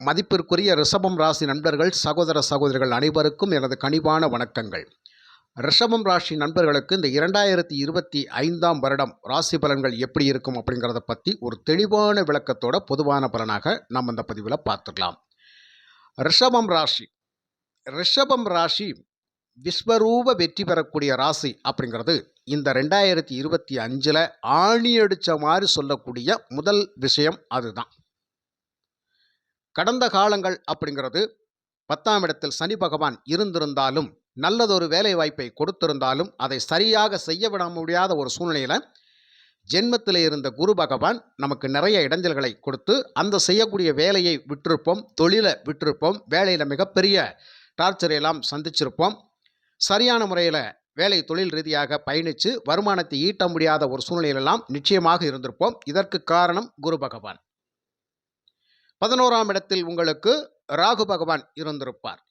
மதிப்பிற்குரிய ரிஷபம் ராசி நண்பர்கள் சகோதர சகோதரிகள் அனைவருக்கும் எனது கனிவான வணக்கங்கள். ரிஷபம் ராசி நண்பர்களுக்கு இந்த இரண்டாயிரத்தி இருபத்தி ஐந்தாம் வருடம் ராசி பலன்கள் எப்படி இருக்கும் அப்படிங்கிறத பற்றி ஒரு தெளிவான விளக்கத்தோட பொதுவான பலனாக நம்ம இந்த பதிவில் பார்த்துக்கலாம். ரிஷபம் ராசி. ரிஷபம் ராசி விஸ்வரூப வெற்றி பெறக்கூடிய ராசி அப்படிங்கிறது இந்த ரெண்டாயிரத்தி இருபத்தி அஞ்சில் ஆணி அடித்த மாதிரி சொல்லக்கூடிய முதல் விஷயம் அதுதான். கடந்த காலங்கள் அப்படிங்கிறது பத்தாம் இடத்தில் சனி பகவான் இருந்திருந்தாலும் நல்லதொரு வேலை வாய்ப்பை கொடுத்திருந்தாலும் அதை சரியாக செய்ய விட முடியாத ஒரு சூழ்நிலையில் ஜென்மத்தில் இருந்த குரு பகவான் நமக்கு நிறைய இடைஞ்சல்களை கொடுத்து அந்த செய்யக்கூடிய வேலையை விட்டிருப்போம் தொழிலை விட்டிருப்போம் வேலையில் மிகப்பெரிய டார்ச்சரையெல்லாம் சந்திச்சிருப்போம். சரியான முறையில் வேலை தொழில் ரீதியாக பயணித்து வருமானத்தை ஈட்ட முடியாத ஒரு சூழ்நிலையிலெல்லாம் நிச்சயமாக இருந்திருப்போம். இதற்கு காரணம் குரு பகவான். பதினோராம் இடத்தில் உங்களுக்கு ராகு பகவான் இருந்திருப்பார்.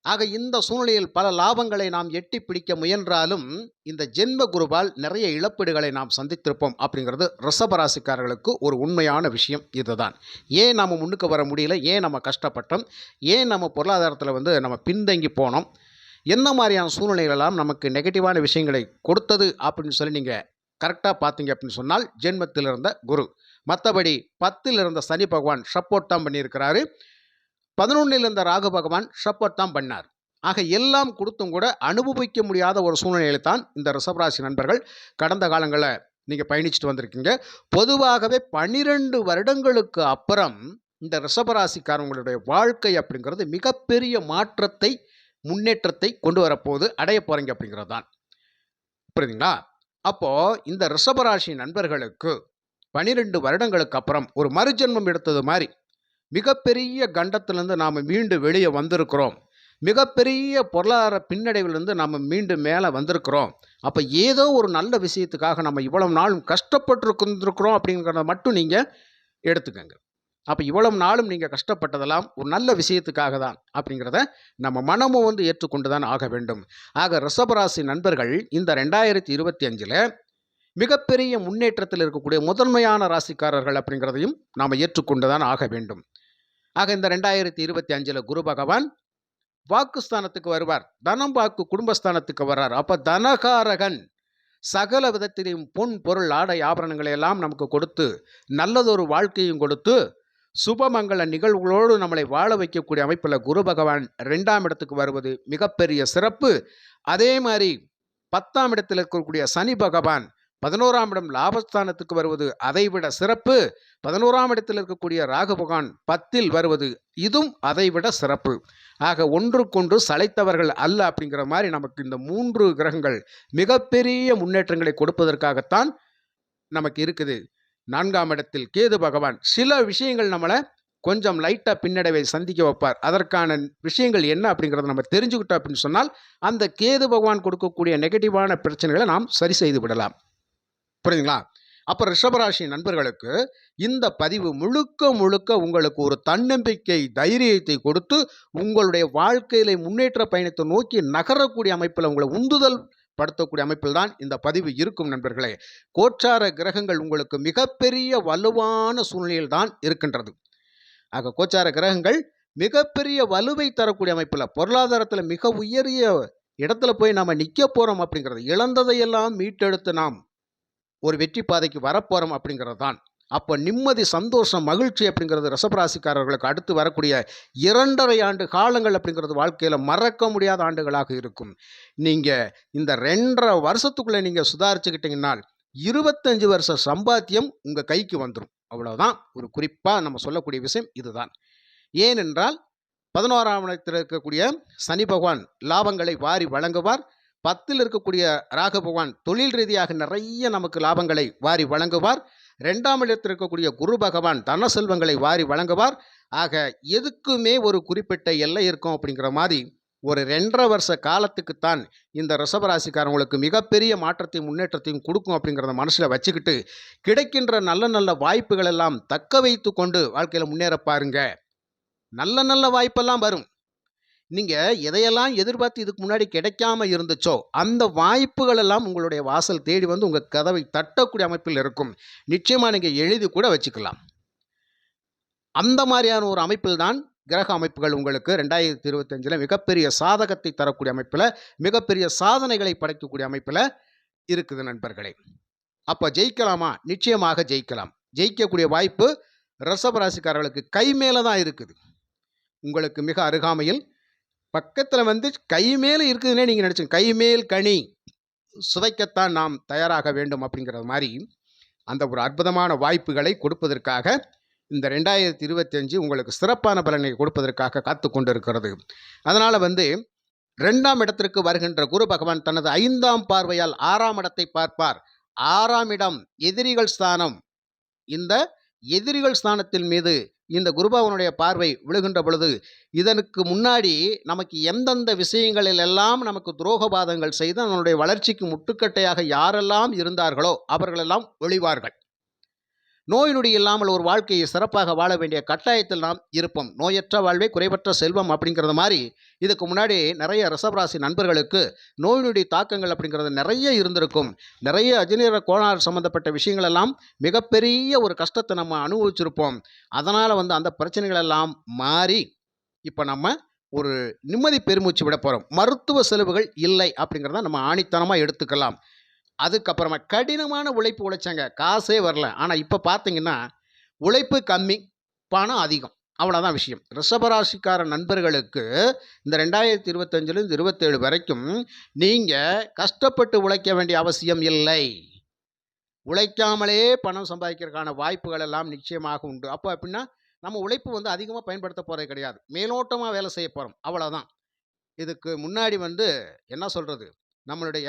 ஆக இந்த சூழ்நிலையில் பல லாபங்களை நாம் எட்டி பிடிக்க முயன்றாலும் இந்த ஜென்ம குருவால் நிறைய இழப்பீடுகளை நாம் சந்தித்திருப்போம் அப்படிங்கிறது ரிஷபராசிக்காரர்களுக்கு ஒரு உண்மையான விஷயம் இதுதான். ஏன் நம்ம முன்னுக்கு வர முடியல? ஏன் நம்ம கஷ்டப்பட்டோம்? ஏன் நம்ம பொருளாதாரத்தில் வந்து நம்ம பின்தங்கி போனோம்? என்ன மாதிரியான சூழ்நிலைகளெல்லாம் நமக்கு நெகட்டிவான விஷயங்களை கொடுத்தது அப்படின்னு சொல்லி நீங்கள் கரெக்டாக பார்த்தீங்க அப்படின்னு சொன்னால் ஜென்மத்தில் இருந்த குரு. மற்றபடி பத்தில் இருந்த சனி பகவான் சப்போர்ட் தான் பண்ணியிருக்கிறாரு. பதினொன்றில் இருந்த ராகு பகவான் சப்போர்ட் தான் பண்ணார். ஆக எல்லாம் கொடுத்தும் கூட அனுபவிக்க முடியாத ஒரு சூழ்நிலையில் தான் இந்த ரிஷபராசி நண்பர்கள் கடந்த காலங்களில் நீங்கள் பயணிச்சுட்டு வந்திருக்கீங்க. பொதுவாகவே பன்னிரெண்டு வருடங்களுக்கு அப்புறம் இந்த ரிஷபராசிக்காரங்களுடைய வாழ்க்கை அப்படிங்கிறது மிகப்பெரிய மாற்றத்தை முன்னேற்றத்தை கொண்டு வரப்போது அடைய போகிறீங்க அப்படிங்கிறது தான் புரியுதுங்களா? அப்போது இந்த ரிஷபராசி நண்பர்களுக்கு பனிரெண்டு வருடங்களுக்கு அப்புறம் ஒரு மறுஜென்மம் எடுத்தது மாதிரி மிகப்பெரிய கண்டத்திலேருந்து நாம் மீண்டும் வெளியே வந்திருக்கிறோம். மிகப்பெரிய பொருளாதார பின்னடைவிலிருந்து நம்ம மீண்டும் மேலே வந்திருக்கிறோம். அப்போ ஏதோ ஒரு நல்ல விஷயத்துக்காக நம்ம இவ்வளவு நாளும் கஷ்டப்பட்டுருக்குறோம் அப்படிங்கிறத மட்டும் நீங்கள் எடுத்துக்கோங்க. அப்போ இவ்வளவு நாளும் நீங்கள் கஷ்டப்பட்டதெல்லாம் ஒரு நல்ல விஷயத்துக்காக தான் அப்படிங்கிறத நம்ம மனமும் வந்து ஏற்றுக்கொண்டு தான் ஆக வேண்டும். ஆக ரிஷபராசி நண்பர்கள் இந்த ரெண்டாயிரத்தி இருபத்தி அஞ்சில் மிகப்பெரிய முன்னேற்றத்தில் இருக்கக்கூடிய முதன்மையான ராசிக்காரர்கள் அப்படிங்கிறதையும் நாம் ஏற்றுக்கொண்டு தான் ஆக வேண்டும். ஆக இந்த ரெண்டாயிரத்தி இருபத்தி அஞ்சில் குரு பகவான் வாக்குஸ்தானத்துக்கு வருவார். தனம் வாக்கு குடும்பஸ்தானத்துக்கு வர்றார். அப்போ தனகாரகன் சகல விதத்திலையும் பொன் பொருள் ஆடை ஆபரணங்களை எல்லாம் நமக்கு கொடுத்து நல்லதொரு வாழ்க்கையும் கொடுத்து சுபமங்கள நிகழ்வுகளோடு நம்மளை வாழ வைக்கக்கூடிய அமைப்பில் குரு பகவான் ரெண்டாம் இடத்துக்கு வருவது மிகப்பெரிய சிறப்பு. அதே மாதிரி பத்தாம் இடத்தில் இருக்கக்கூடிய சனி பகவான் பதினோராம் இடம் லாபஸ்தானத்துக்கு வருவது அதைவிட சிறப்பு. பதினோராம் இடத்தில் இருக்கக்கூடிய ராகு பகவான் பத்தில் வருவது இதுவும் அதைவிட சிறப்பு. ஆக ஒன்றுக்கொன்று சளைத்தவர்கள் அல்ல அப்படிங்கிற மாதிரி நமக்கு இந்த மூன்று கிரகங்கள் மிகப்பெரிய முன்னேற்றங்களை கொடுப்பதற்காகத்தான் நமக்கு இருக்குது. நான்காம் இடத்தில் கேது பகவான் சில விஷயங்கள் நம்மளை கொஞ்சம் லைட்டாக பின்னடைவை சந்திக்க வைப்பார். அதற்கான விஷயங்கள் என்ன அப்படிங்கிறத நம்ம தெரிஞ்சுக்கிட்டோம் அப்படின்னு சொன்னால் அந்த கேது பகவான் கொடுக்கக்கூடிய நெகட்டிவான பிரச்சனைகளை நாம் சரி செய்து விடலாம். புரியுதுங்களா? அப்போ ரிஷபராசி நண்பர்களுக்கு இந்த பதிவு முழுக்க முழுக்க உங்களுக்கு ஒரு தன்னம்பிக்கை தைரியத்தை கொடுத்து உங்களுடைய வாழ்க்கையில முன்னேற்ற பயணத்தை நோக்கி நகரக்கூடிய அமைப்பில் உங்களை உந்துதல் படுத்தக்கூடிய அமைப்பில் தான் இந்த பதிவு இருக்கும் நண்பர்களே. கோச்சார கிரகங்கள் உங்களுக்கு மிகப்பெரிய வலுவான சூழ்நிலையில் தான் இருக்கின்றது. ஆக கோச்சார கிரகங்கள் மிகப்பெரிய வலுவை தரக்கூடிய அமைப்பில் பொருளாதாரத்தில் மிக உயரிய இடத்துல போய் நாம் நிற்க போகிறோம் அப்படிங்கிறது இழந்ததையெல்லாம் மீட்டெடுத்து நாம் ஒரு வெற்றி பாதைக்கு வரப்போகிறோம் அப்படிங்கிறது தான் அப்போ நிம்மதி சந்தோஷம் மகிழ்ச்சி அப்படிங்கிறது ரசபராசிக்காரர்களுக்கு அடுத்து வரக்கூடிய இரண்டரை ஆண்டு காலங்கள் அப்படிங்கிறது வாழ்க்கையில் மறக்க முடியாத ஆண்டுகளாக இருக்கும். நீங்கள் இந்த ரெண்டரை வருஷத்துக்குள்ளே நீங்கள் சுதாரிச்சுக்கிட்டீங்கன்னால் இருபத்தஞ்சு வருஷ சம்பாத்தியம் உங்கள் கைக்கு வந்துடும் அவ்வளோதான் ஒரு குறிப்பாக நம்ம சொல்லக்கூடிய விஷயம் இதுதான். ஏனென்றால் பதினோராம் இடத்தில் இருக்கக்கூடிய சனி பகவான் லாபங்களை வாரி வழங்குவார். பத்தில் இருக்கக்கூடிய ராகு பகவான் தொழில் ரீதியாக நிறைய நமக்கு லாபங்களை வாரி வழங்குவார். ரெண்டாம் இடத்தில் இருக்கக்கூடிய குரு பகவான் தன செல்வங்களை வாரி வழங்குவார். ஆக எதுக்குமே ஒரு குறிப்பிட்ட எல்லை இருக்கும் அப்படிங்கிற மாதிரி ஒரு ரெண்டரை வருஷ காலத்துக்குத்தான் இந்த ரிஷபராசிக்காரங்களுக்கு மிகப்பெரிய மாற்றத்தையும் முன்னேற்றத்தையும் கொடுக்கும் அப்படிங்கிறத மனசில் வச்சுக்கிட்டு கிடைக்கின்ற நல்ல நல்ல வாய்ப்புகள் எல்லாம் தக்க வைத்து கொண்டு வாழ்க்கையில் முன்னேற பாருங்க. நல்ல நல்ல வாய்ப்பெல்லாம் வரும். நீங்கள் எதையெல்லாம் எதிர்பார்த்து இதுக்கு முன்னாடி கிடைக்காம இருந்துச்சோ அந்த வாய்ப்புகள் எல்லாம் உங்களுடைய வாசல் தேடி வந்து உங்கள் கதவை தட்டக்கூடிய அமைப்பில் இருக்கும். நிச்சயமாக நீங்கள் எழுதி கூட வச்சுக்கலாம். அந்த மாதிரியான ஒரு அமைப்பில் தான் கிரக அமைப்புகள் உங்களுக்கு ரெண்டாயிரத்தி இருபத்தஞ்சில் மிகப்பெரிய சாதகத்தை தரக்கூடிய அமைப்பில் மிகப்பெரிய சாதனைகளை படைக்கக்கூடிய அமைப்பில் இருக்குது நண்பர்களே. அப்போ ஜெயிக்கலாமா? நிச்சயமாக ஜெயிக்கலாம். ஜெயிக்கக்கூடிய வாய்ப்பு ரசபராசிக்காரர்களுக்கு கை மேலே தான் இருக்குது. உங்களுக்கு மிக அருகாமையில் பக்கத்தில் வந்து கை மேல் இருக்குதுன்னே நீங்கள் நினச்சிங்க கை மேல் கனி சுவைக்கத்தான் நாம் தயாராக வேண்டும் அப்படிங்கிறது மாதிரி அந்த ஒரு அற்புதமான வாய்ப்புகளை கொடுப்பதற்காக இந்த ரெண்டாயிரத்தி இருபத்தஞ்சு உங்களுக்கு சிறப்பான பலனை கொடுப்பதற்காக காத்து கொண்டிருக்கிறது. அதனால் வந்து ரெண்டாம் இடத்திற்கு வருகின்ற குரு பகவான் தனது ஐந்தாம் பார்வையால் ஆறாம் இடத்தை பார்ப்பார். ஆறாம் இடம் எதிரிகள் ஸ்தானம். இந்த எதிரிகள் ஸ்தானத்தின் மீது இந்த குருபவனுடைய பார்வை விழுகின்ற பொழுது இதனுக்கு முன்னாடி நமக்கு எந்தெந்த விஷயங்களில் எல்லாம் நமக்கு துரோகபாதங்கள் செய்து நம்மளுடைய வளர்ச்சிக்கு முட்டுக்கட்டையாக யாரெல்லாம் இருந்தார்களோ அவர்களெல்லாம் ஒளிவார்கள். நோய் நொடி இல்லாமல் ஒரு வாழ்க்கையை சிறப்பாக வாழ வேண்டிய கட்டாயத்தில் நாம் இருப்போம். நோயற்ற வாழ்வே குறைவற்ற செல்வம் அப்படிங்கிறது மாதிரி இதுக்கு முன்னாடி நிறைய ரிசவராசி நண்பர்களுக்கு நோய் நொடி தாக்கங்கள் அப்படிங்கிறது நிறைய இருந்திருக்கும். நிறைய அஜினீர கோளாறு சம்மந்தப்பட்ட விஷயங்கள் எல்லாம் மிகப்பெரிய ஒரு கஷ்டத்தை நம்ம அனுபவிச்சிருப்போம். அதனால் வந்து அந்த பிரச்சனைகள் எல்லாம் மாறி இப்போ நம்ம ஒரு நிம்மதி பெருமூச்சு விட போகிறோம் மருத்துவ செலவுகள் இல்லை அப்படிங்கிறத நம்ம ஆணித்தனமாக எடுத்துக்கலாம். அதுக்கப்புறமா கடினமான உழைப்பு உழைச்சாங்க. காசே வரல. ஆனால் இப்போ பார்த்தீங்கன்னா உழைப்பு கம்மி பணம் அதிகம். அவ்வளோதான் விஷயம். ரிஷபராசிக்கார நண்பர்களுக்கு இந்த ரெண்டாயிரத்தி இருபத்தஞ்சிலிருந்து இருபத்தேழு வரைக்கும் நீங்கள் கஷ்டப்பட்டு உழைக்க வேண்டிய அவசியம் இல்லை. உழைக்காமலே பணம் சம்பாதிக்கிறதுக்கான வாய்ப்புகள் எல்லாம் நிச்சயமாக உண்டு. அப்போ அப்படின்னா நம்ம உழைப்பு வந்து அதிகமாக பயன்படுத்த போகிறது கிடையாது. மேலோட்டமாக வேலை செய்ய போகிறோம் அவ்வளோதான் இதுக்கு முன்னாடி வந்து என்ன சொல்கிறது நம்மளுடைய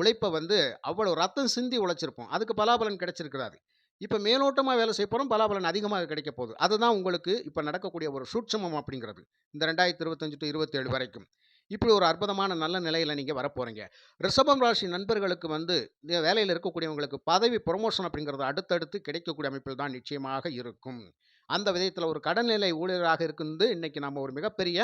உழைப்பை வந்து அவ்வளோ ரத்தம் சிந்தி உழைச்சிருப்போம். அதுக்கு பலாபலன் கிடைச்சிருக்கிறாரு. இப்போ மேலோட்டமாக வேலை செய்ய போகிறோம் பலாபலன் அதிகமாக கிடைக்க போகுது. அதுதான் உங்களுக்கு இப்போ நடக்கக்கூடிய ஒரு சூட்சமம் அப்படிங்கிறது. இந்த ரெண்டாயிரத்தி இருபத்தஞ்சு டு இருபத்தேழு வரைக்கும். இப்படி ஒரு அற்புதமான நல்ல நிலையில் நீங்கள் வரப்போகிறீங்க ரிஷபம் ராசி நண்பர்களுக்கு வந்து இந்த வேலையில் இருக்கக்கூடியவங்களுக்கு பதவி ப்ரொமோஷன் அப்படிங்கிறது அடுத்தடுத்து கிடைக்கக்கூடிய அமைப்பில் தான் நிச்சயமாக இருக்கும். அந்த விதத்தில் ஒரு கடல்நிலை ஊழியராக இருக்குது இன்றைக்கி நம்ம ஒரு மிகப்பெரிய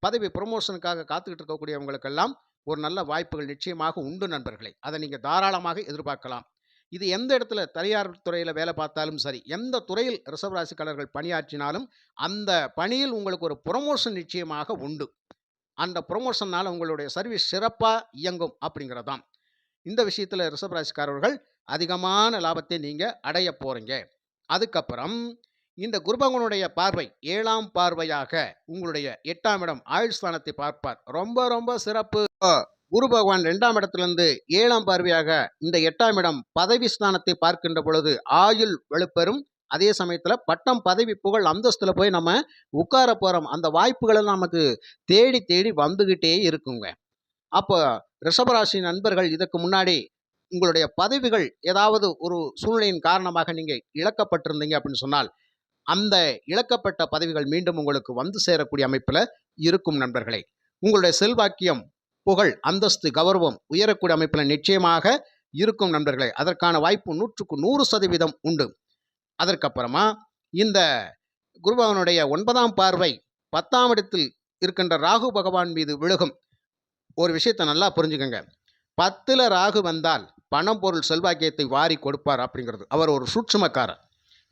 பதவி ப்ரொமோஷனுக்காக காத்துக்கிட்டு இருக்கக்கூடியவங்களுக்கெல்லாம் ஒரு நல்ல வாய்ப்புகள் நிச்சயமாக உண்டு நண்பர்களே. அதை நீங்கள் தாராளமாக எதிர்பார்க்கலாம். இது எந்த இடத்துல தனியார் துறையில் வேலை பார்த்தாலும் சரி எந்த துறையில் ரிசர்வராசிக்காரர்கள் பணியாற்றினாலும் அந்த பணியில் உங்களுக்கு ஒரு ப்ரொமோஷன் நிச்சயமாக உண்டு. அந்த ப்ரொமோஷனால் உங்களுடைய சர்வீஸ் சிறப்பாக இயங்கும் அப்படிங்கிறதான். இந்த விஷயத்தில் ரிசர்வராசிக்காரர்கள் அதிகமான லாபத்தை நீங்கள் அடைய போகிறீங்க அதுக்கப்புறம் இந்த குருபகனுடைய பார்வை ஏழாம் பார்வையாக உங்களுடைய எட்டாம் இடம் ஆயுள் ஸ்தானத்தை பார்ப்பார். ரொம்ப ரொம்ப சிறப்பு. குரு பகவான் ரெண்டாம் இடத்திலிருந்து ஏழாம் பார்வையாக இந்த எட்டாம் இடம் பதவி ஸ்தானத்தை பார்க்கின்ற பொழுது ஆயுள் வலுப்பெறும். அதே சமயத்தில் பட்டம் பதவி புகழ் அந்தஸ்தில் போய் நம்ம உட்கார போகிறோம் அந்த வாய்ப்புகளை நமக்கு தேடி தேடி வந்துக்கிட்டே இருக்குங்க. அப்போ ரிஷபராசி நண்பர்கள் இதுக்கு முன்னாடி உங்களுடைய பதவிகள் ஏதாவது ஒரு சூழ்நிலையின் காரணமாக நீங்கள் இழக்கப்பட்டிருந்தீங்க அப்படின்னு சொன்னால் அந்த இழக்கப்பட்ட பதவிகள் மீண்டும் உங்களுக்கு வந்து சேரக்கூடிய அமைப்பில் இருக்கும் நண்பர்களே. உங்களுடைய செல்வாக்கியம் புகழ் அந்தஸ்து கௌரவம் உயரக்கூடிய அமைப்பில் நிச்சயமாக இருக்கும் நண்பர்களே. அதற்கான வாய்ப்பு நூற்றுக்கு நூறு சதவீதம் உண்டு. அதற்கப்புறமா இந்த குருபவனுடைய ஒன்பதாம் பார்வை பத்தாம் இடத்தில் இருக்கின்ற ராகு பகவான் மீது விழுகும். ஒரு விஷயத்தை நல்லா புரிஞ்சுக்கோங்க. பத்தில் ராகு வந்தால் பணம் பொருள் செல்வாக்கியத்தை வாரி கொடுப்பார் அப்படிங்கிறது. அவர் ஒரு சூட்சுமக்காரர்.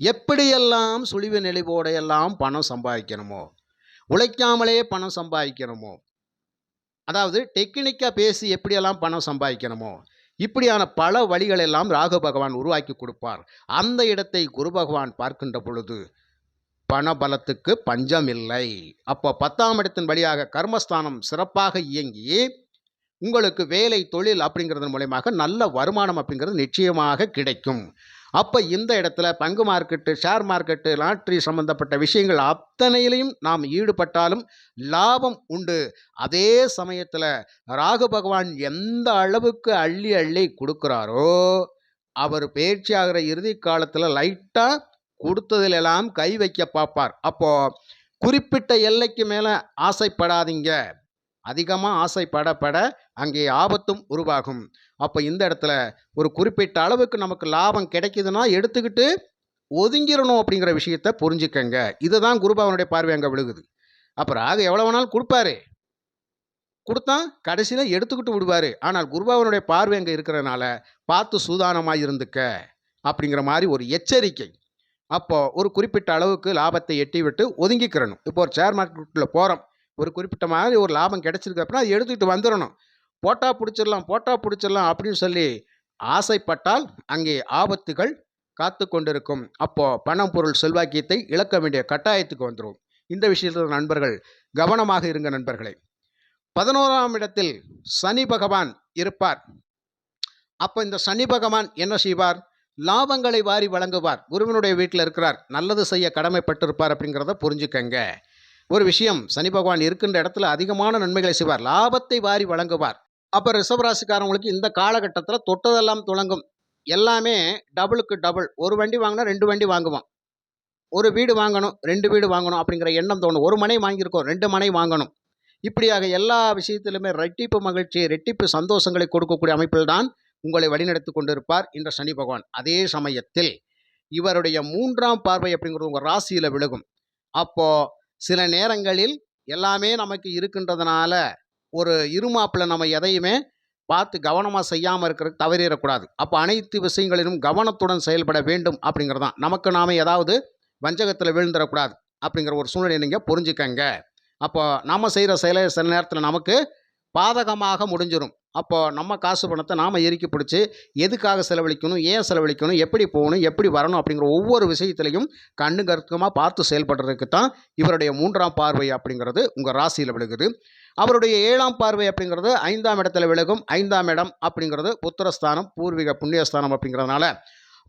எப்படியெல்லாம் சுழிவு நெளிவோடையெல்லாம் பணம் சம்பாதிக்கணுமோ உழைக்காமலே பணம் சம்பாதிக்கணுமோ அதாவது டெக்னிக்காக பேசி எப்படியெல்லாம் பணம் சம்பாதிக்கணுமோ இப்படியான பல வழிகளெல்லாம் ராகு பகவான் உருவாக்கி கொடுப்பார். அந்த இடத்தை குரு பகவான் பார்க்கின்ற பொழுது பணபலத்துக்கு பஞ்சம் இல்லை அப்போ பத்தாம் இடத்தின் வழியாக கர்மஸ்தானம் சிறப்பாக இயங்கி உங்களுக்கு வேலை தொழில் அப்படிங்கிறது மூலயமாக நல்ல வருமானம் அப்படிங்கிறது நிச்சயமாக கிடைக்கும். அப்போ இந்த இடத்துல பங்கு மார்க்கெட்டு ஷேர் மார்க்கெட்டு லாட்ரி சம்பந்தப்பட்ட விஷயங்கள் அத்தனையிலையும் நாம் ஈடுபட்டாலும் லாபம் உண்டு. அதே சமயத்தில் ராகு பகவான் எந்த அளவுக்கு அள்ளி அள்ளி கொடுக்குறாரோ அவர் பேச்சியாகிற இறுதி காலத்தில் லைட்டாக கொடுத்ததிலெல்லாம் கை வைக்க பார்ப்பார். அப்போது குறிப்பிட்ட எல்லைக்கு மேலே ஆசைப்படாதீங்க. அதிகமாக ஆசைப்படப்பட அங்கே ஆபத்தும் உருவாகும். அப்போ இந்த இடத்துல ஒரு குறிப்பிட்ட அளவுக்கு நமக்கு லாபம் கிடைக்குதுன்னா எடுத்துக்கிட்டு ஒதுங்கிடணும் அப்படிங்கிற விஷயத்த புரிஞ்சுக்கங்க. இதுதான் குருபாவனுடைய பார்வை அங்கே விழுகுது. அப்புறம் ஆக எவ்வளோ வேணாலும் கொடுப்பாரு. கொடுத்தா கடைசியில் எடுத்துக்கிட்டு விடுவார். ஆனால் குருபாவனுடைய பார்வை அங்கே இருக்கிறதுனால பார்த்து சூதானமாக இருந்துக்க அப்படிங்கிற மாதிரி ஒரு எச்சரிக்கை. அப்போது ஒரு குறிப்பிட்ட அளவுக்கு லாபத்தை எட்டி விட்டு ஒதுங்கிக்கிறணும். இப்போ ஒரு ஷேர் மார்க்கெட்டில் போகிறோம் ஒரு குறிப்பிட்ட மாதிரி ஒரு லாபம் கிடைச்சிருக்கு அப்படின்னா அதை எடுத்துக்கிட்டு வந்துடணும் போட்டா பிடிச்சிடலாம் போட்டா பிடிச்சிடலாம் அப்படின்னு சொல்லி ஆசைப்பட்டால் அங்கே ஆபத்துகள் காத்து கொண்டிருக்கும். அப்போது பணம் பொருள் செல்வாக்கியத்தை இழக்க வேண்டிய கட்டாயத்துக்கு வந்துடும் இந்த விஷயத்தில் நண்பர்கள் கவனமாக இருங்க நண்பர்களே. பதினோராம் இடத்தில் சனி பகவான் இருப்பார். அப்போ இந்த சனி பகவான் என்ன செய்வார்? லாபங்களை வாரி வழங்குவார். குருவனுடைய வீட்டில் இருக்கிறார். நல்லது செய்ய கடமைப்பட்டிருப்பார் அப்படிங்கிறத புரிஞ்சுக்கங்க. ஒரு விஷயம் சனி பகவான் இருக்கின்ற இடத்துல அதிகமான நன்மைகளை செய்வார் லாபத்தை வாரி வழங்குவார். அப்போ ரிஷபராசிக்காரங்களுக்கு இந்த காலகட்டத்தில் தொட்டதெல்லாம் துளங்கும். எல்லாமே டபுளுக்கு டபுள். ஒரு வண்டி வாங்கினா ரெண்டு வண்டி வாங்குவோம். ஒரு வீடு வாங்கணும் ரெண்டு வீடு வாங்கணும் அப்படிங்கிற எண்ணம் தோணும். ஒரு மனை வாங்கியிருக்கோம் ரெண்டு மனை வாங்கணும். இப்படியாக எல்லா விஷயத்திலுமே ரெட்டிப்பு மகிழ்ச்சி ரெட்டிப்பு சந்தோஷங்களை கொடுக்கக்கூடிய அமைப்பில் தான் உங்களை வழிநடத்தி கொண்டிருப்பார் என்ற சனி பகவான். அதே சமயத்தில் இவருடைய மூன்றாம் பார்வை அப்படிங்கிறது உங்கள் ராசியில் விழுகும். அப்போது சில நேரங்களில் எல்லாமே நமக்கு இருக்கின்றதுனால ஒரு இருமாப்பில் நம்ம எதையுமே பார்த்து கவனமாக செய்யாமல் இருக்கிறது தவறிடக்கூடாது. அப்போ அனைத்து விஷயங்களிலும் கவனத்துடன் செயல்பட வேண்டும் அப்படிங்கிறது தான் நமக்கு நாம் ஏதாவது வஞ்சகத்தில் விழுந்துடக்கூடாது அப்படிங்கிற ஒரு சூழ்நிலை நீங்கள் புரிஞ்சுக்கங்க. அப்போ நம்ம செய்கிற செயலை சில நேரத்தில் நமக்கு பாதகமாக முடிஞ்சிடும் அப்போ நம்ம காசு பணத்தை நாம் இறுக்கி பிடிச்சி எதுக்காக செலவழிக்கணும்? ஏன் செலவழிக்கணும்? எப்படி போகணும்? எப்படி வரணும்? அப்படிங்கிற ஒவ்வொரு விஷயத்திலையும் கண்ணு கருத்துக்கமாக பார்த்து செயல்படுறதுக்கு தான் இவருடைய மூன்றாம் பார்வை அப்படிங்கிறது உங்கள் ராசியில் விழுகுது. அவருடைய ஏழாம் பார்வை அப்படிங்கிறது ஐந்தாம் இடத்துல விலகும் ஐந்தாம் இடம் அப்படிங்கிறது புத்திரஸ்தானம் பூர்வீக புண்ணியஸ்தானம் அப்படிங்கிறதுனால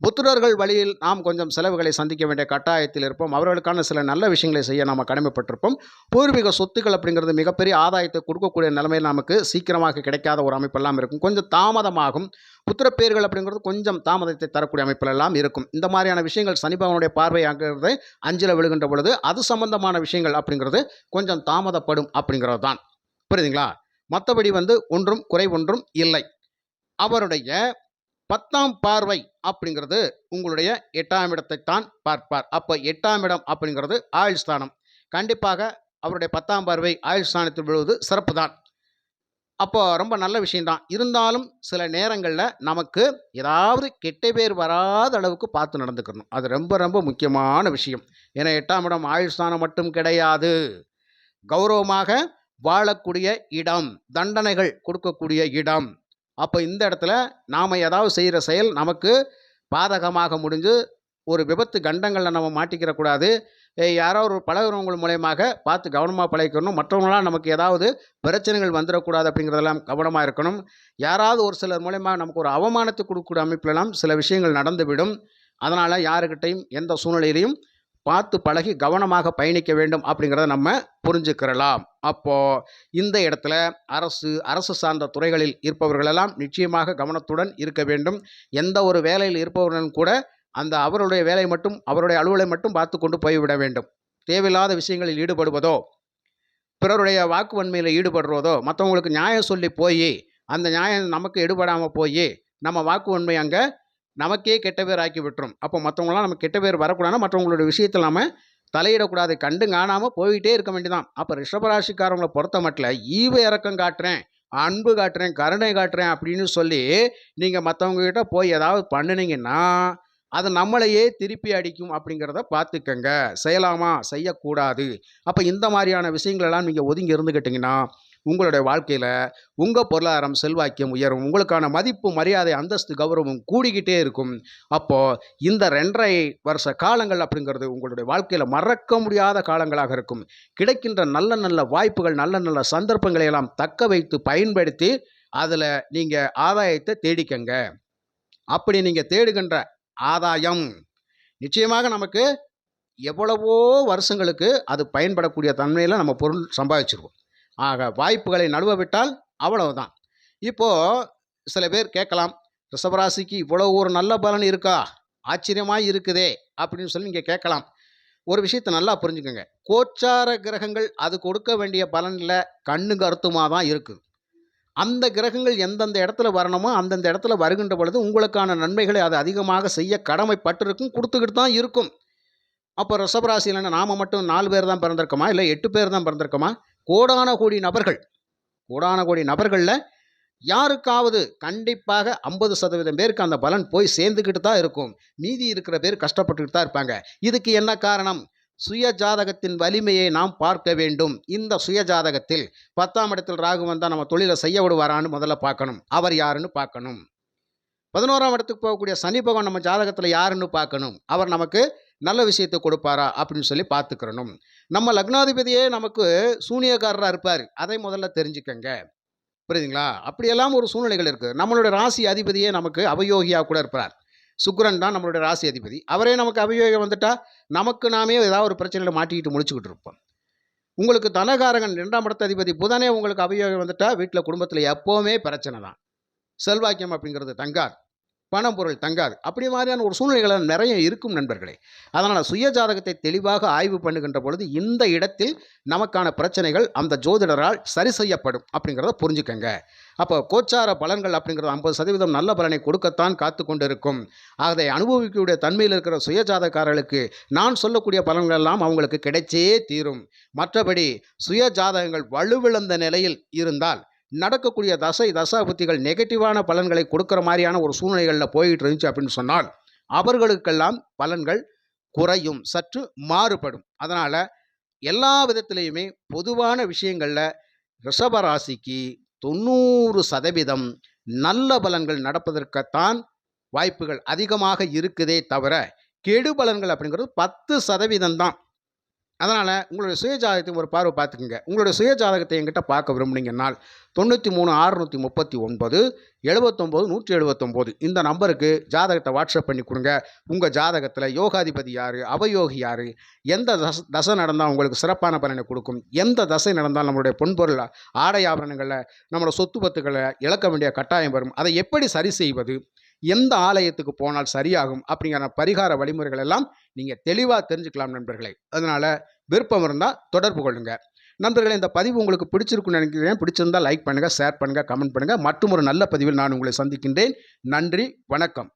புத்திரர்கள் வழியில் நாம் கொஞ்சம் செலவுகளை சந்திக்க வேண்டிய கட்டாயத்தில் இருப்போம். அவர்களுக்கான சில நல்ல விஷயங்களை செய்ய நாம் கடமைப்பட்டிருப்போம். பூர்வீக சொத்துக்கள் அப்படிங்கிறது மிகப்பெரிய ஆதாயத்தை கொடுக்கக்கூடிய நிலைமையில் நமக்கு சீக்கிரமாக கிடைக்காத ஒரு அமைப்பெல்லாம் இருக்கும். கொஞ்சம் தாமதமாகும். புத்திரப்பேர்கள் அப்படிங்கிறது கொஞ்சம் தாமதத்தை தரக்கூடிய அமைப்பிலெல்லாம் இருக்கும். இந்த மாதிரியான விஷயங்கள் சனிபகவனுடைய பார்வையாகிறது. அஞ்சில் விழுகின்ற பொழுது அது சம்பந்தமான விஷயங்கள் அப்படிங்கிறது கொஞ்சம் தாமதப்படும் அப்படிங்கிறது தான் புரியுதுங்களா? மற்றபடி வந்து ஒன்றும் குறை ஒன்றும் இல்லை. அவருடைய பத்தாம் பார்வை அப்படிங்கிறது உங்களுடைய எட்டாம் இடத்தை தான் பார்ப்பார். அப்போ எட்டாம் இடம் அப்படிங்கிறது ஆயுள் ஸ்தானம். கண்டிப்பாக அவருடைய பத்தாம் பார்வை ஆயுள் ஸ்தானத்தில் விழுவது சிறப்பு தான். அப்போ ரொம்ப நல்ல விஷயம்தான் இருந்தாலும் சில நேரங்களில் நமக்கு ஏதாவது கெட்ட பேர் வராத அளவுக்கு பார்த்து நடந்துக்கணும். அது ரொம்ப ரொம்ப முக்கியமான விஷயம். ஏன்னா எட்டாம் இடம் ஆயுள் ஸ்தானம் மட்டும் கிடையாது. கௌரவமாக வாழக்கூடிய இடம் தண்டனைகள் கொடுக்கக்கூடிய இடம். அப்போ இந்த இடத்துல நாம் ஏதாவது செய்கிற செயல் நமக்கு பாதகமாக முடிஞ்சு ஒரு விபத்து கண்டங்களில் நம்ம மாட்டிக்கிற கூடாது. யாரோ ஒரு பழகிறவங்க மூலயமாக பார்த்து கவனமாக பழகிக்கணும். மற்றவங்களாம் நமக்கு ஏதாவது பிரச்சனைகள் வந்துடக்கூடாது அப்படிங்கிறதெல்லாம் கவனமாக இருக்கணும். யாராவது ஒரு சிலர் மூலயமா நமக்கு ஒரு அவமானத்தை கொடுக்கக்கூடிய அமைப்பிலலாம் சில விஷயங்கள் நடந்துவிடும். அதனால் யாருக்கிட்டையும் எந்த சூழ்நிலையிலையும் பார்த்து பழகி கவனமாக பயணிக்க வேண்டும் அப்படிங்கிறத நம்ம புரிஞ்சுக்கிறலாம். அப்போது இந்த இடத்துல அரசு அரசு சார்ந்த துறைகளில் இருப்பவர்களெல்லாம் நிச்சயமாக கவனத்துடன் இருக்க வேண்டும். எந்த ஒரு வேலையில் இருப்பவர்களும் கூட அந்த அவருடைய வேலை மட்டும் அவருடைய அலுவலை மட்டும் பார்த்து கொண்டு போய்விட வேண்டும். தேவையில்லாத விஷயங்களில் ஈடுபடுவதோ பிறருடைய வாக்குவன்மையில் ஈடுபடுறதோ மற்றவங்களுக்கு நியாயம் சொல்லி போய் அந்த நியாயம் நமக்கு எடுபடாமல் போய் நம்ம வாக்குவன்மை அங்கே நமக்கே கெட்ட பேர் ஆக்கி விட்டுரும். அப்போ மற்றவங்களாம் நம்ம கெட்ட பேர் வரக்கூடாதுன்னா மற்றவங்களோட விஷயத்தில் நம்ம தலையிடக்கூடாது கண்டு காணாமல் போயிட்டே இருக்க வேண்டியதான் அப்போ ரிஷபராசிக்காரங்களை பொறுத்த மட்டும் ஈவ இறக்கம் காட்டுறேன் அன்பு காட்டுறேன் கருணை காட்டுறேன் அப்படின்னு சொல்லி நீங்கள் மற்றவங்ககிட்ட போய் ஏதாவது பண்ணுனீங்கன்னா அது நம்மளையே திருப்பி அடிக்கும் அப்படிங்கிறத பார்த்துக்கங்க. செய்யலாமா? செய்யக்கூடாது. அப்போ இந்த மாதிரியான விஷயங்களெல்லாம் நீங்கள் ஒதுங்கி இருந்துக்கிட்டிங்கன்னா உங்களுடைய வாழ்க்கையில் உங்கள் பொருளாதாரம் செல்வாக்கியம் உயரும். உங்களுக்கான மதிப்பு மரியாதை அந்தஸ்து கௌரவம் கூடிக்கிட்டே இருக்கும். அப்போது இந்த ரெண்டரை வருஷ காலங்கள் அப்படிங்கிறது உங்களுடைய வாழ்க்கையில் மறக்க முடியாத காலங்களாக இருக்கும். கிடைக்கின்ற நல்ல நல்ல வாய்ப்புகள் நல்ல நல்ல சந்தர்ப்பங்களை எல்லாம் தக்க வைத்து பயன்படுத்தி அதில் நீங்கள் ஆதாயத்தை தேடிக்கங்க. அப்படி நீங்கள் தேடுகின்ற ஆதாயம் நிச்சயமாக நமக்கு எவ்வளவோ வருஷங்களுக்கு அது பயன்படக்கூடிய தன்மையில் நம்ம பொருள் சம்பாதிச்சிருவோம். ஆக வாய்ப்புகளை நழுவ விட்டால் அவ்வளவுதான். இப்போது சில பேர் கேட்கலாம் ரிஷபராசிக்கு இவ்வளோ ஒரு நல்ல பலன் இருக்கா? ஆச்சரியமாக இருக்குதே அப்படின்னு சொல்லி நீங்கள் கேட்கலாம். ஒரு விஷயத்தை நல்லா புரிஞ்சுக்கோங்க. கோச்சார கிரகங்கள் அது கொடுக்க வேண்டிய பலனில் கண்ணு கருத்துமாக தான் இருக்குது அந்த கிரகங்கள் எந்தெந்த இடத்துல வரணுமோ அந்தந்த இடத்துல வருகின்ற பொழுது உங்களுக்கான நன்மைகளை அது அதிகமாக செய்ய கடமைப்பட்டிருக்கும் கொடுத்துக்கிட்டு தான் இருக்கும். அப்போ ரிஷபராசியில் நாம மட்டும் நாலு பேர் தான் பிறந்திருக்கோமா? இல்லை எட்டு பேர் தான் பிறந்திருக்கோமா? கோடான கோடி நபர்கள் கோடான கோடி நபர்களில் யாருக்காவது கண்டிப்பாக ஐம்பது சதவீதம் பேருக்கு அந்த பலன் போய் சேர்ந்துக்கிட்டு தான் இருக்கும். மீதி இருக்கிற பேர் கஷ்டப்பட்டுக்கிட்டு தான் இருப்பாங்க. இதுக்கு என்ன காரணம்? சுய ஜாதகத்தின் வலிமையை நாம் பார்க்க வேண்டும். இந்த சுய ஜாதகத்தில் பத்தாம் இடத்தில் ராகு வந்தால் நம்ம தொழிலை செய்ய விடுவாரான்னு முதல்ல பார்க்கணும். அவர் யாருன்னு பார்க்கணும். பதினோராம் இடத்துக்கு போகக்கூடிய சனி பகவான் நம்ம ஜாதகத்தில் யாருன்னு பார்க்கணும். அவர் நமக்கு நல்ல விஷயத்தை கொடுப்பாரா அப்படின்னு சொல்லி பார்த்துக்கிறணும். நம்ம லக்னாதிபதியே நமக்கு சூனியக்காரராக இருப்பார். அதை முதல்ல தெரிஞ்சுக்கங்க. புரியுதுங்களா? அப்படியெல்லாம் ஒரு சூழ்நிலைகள் இருக்குது நம்மளுடைய ராசி அதிபதியே நமக்கு அவயோகியாக கூட இருப்பார். சுக்கரன் தான் நம்மளுடைய ராசி அதிபதி. அவரே நமக்கு அபியோகம் வந்துட்டால் நமக்கு நாமே ஏதாவது ஒரு பிரச்சனையில் மாட்டிக்கிட்டு முடிச்சுக்கிட்டு இருப்போம். உங்களுக்கு தனகாரகன் இரண்டாம் இடத்த அதிபதி புதனே உங்களுக்கு அபியோகம் வந்துட்டால் வீட்டில் குடும்பத்தில் எப்போவுமே பிரச்சனை தான். செல்வாக்கியம் அப்படிங்கிறது தங்கார். பணம் பொருள் தங்காது. அப்படி மாதிரியான ஒரு சூழ்நிலைகள் நிறைய இருக்கும் நண்பர்களே. அதனால் சுய ஜாதகத்தை தெளிவாக ஆய்வு பண்ணுகின்ற பொழுது இந்த இடத்தில் நமக்கான பிரச்சனைகள் அந்த ஜோதிடரால் சரி செய்யப்படும் அப்படிங்கிறத புரிஞ்சுக்கங்க. அப்போ கோச்சார பலன்கள் அப்படிங்கிறது ஐம்பது சதவீதம் நல்ல பலனை கொடுக்கத்தான் காத்து கொண்டிருக்கும். அதை அனுபவிக்கக்கூடிய தன்மையில் இருக்கிற சுயஜாதகாரர்களுக்கு நான் சொல்லக்கூடிய பலன்கள் எல்லாம் அவங்களுக்கு கிடைச்சே தீரும். மற்றபடி சுய ஜாதகங்கள் வலுவிழந்த நிலையில் இருந்தால் நடக்கக்கூடிய தசை தசாபுத்திகள் நெகட்டிவான பலன்களை கொடுக்குற மாதிரியான ஒரு சூழ்நிலைகளில் போயிட்டு இருந்துச்சு அப்படின்னு சொன்னால் அவர்களுக்கெல்லாம் பலன்கள் குறையும் சற்று மாறுபடும். அதனால் எல்லா விதத்திலையுமே பொதுவான விஷயங்களில் ரிஷபராசிக்கு தொண்ணூறு சதவீதம் நல்ல பலன்கள் நடப்பதற்குத்தான் வாய்ப்புகள் அதிகமாக இருக்குதே தவிர கெடு பலன்கள் அப்படிங்கிறது பத்து சதவீதம் தான் அதனால் உங்களுடைய சுயஜாதகத்தை ஒரு பார்வை பார்த்துக்குங்க. உங்களுடைய சுயஜாதகத்தை என்கிட்ட பார்க்க விரும்புனீங்கன்னால் தொண்ணூற்றி மூணு ஆறுநூற்றி முப்பத்தி ஒன்பது எழுபத்தொம்போது நூற்றி எழுபத்தொம்போது இந்த நம்பருக்கு ஜாதகத்தை வாட்ஸ்அப் பண்ணி கொடுங்க. உங்கள் ஜாதகத்தில் யோகாதிபதி யார் அவயோகி யார் எந்த தச தசை நடந்தால் உங்களுக்கு சிறப்பான பலனை கொடுக்கும் எந்த தசை நடந்தால் நம்மளுடைய பொன்பொருள் ஆடை ஆபரணங்களில் நம்மளோட சொத்து பத்துக்களை இழக்க வேண்டிய கட்டாயம் வரும் அதை எப்படி சரி செய்வது எந்த ஆலயத்துக்கு போனால் சரியாகும் அப்படிங்கிற பரிகார வழிமுறைகள் எல்லாம் நீங்கள் தெளிவாக தெரிஞ்சுக்கலாம் நண்பர்களே. அதனால் விருப்பம் இருந்தால் தொடர்பு கொள்ளுங்கள் நண்பர்களே இந்த பதிவு உங்களுக்கு பிடிச்சிருக்குன்னு நினைக்கிறேன். பிடிச்சிருந்தால் லைக் பண்ணுங்கள் ஷேர் பண்ணுங்கள் கமெண்ட் பண்ணுங்கள் மற்றும் ஒரு நல்ல பதிவில் நான் உங்களை சந்திக்கின்றேன். நன்றி வணக்கம்.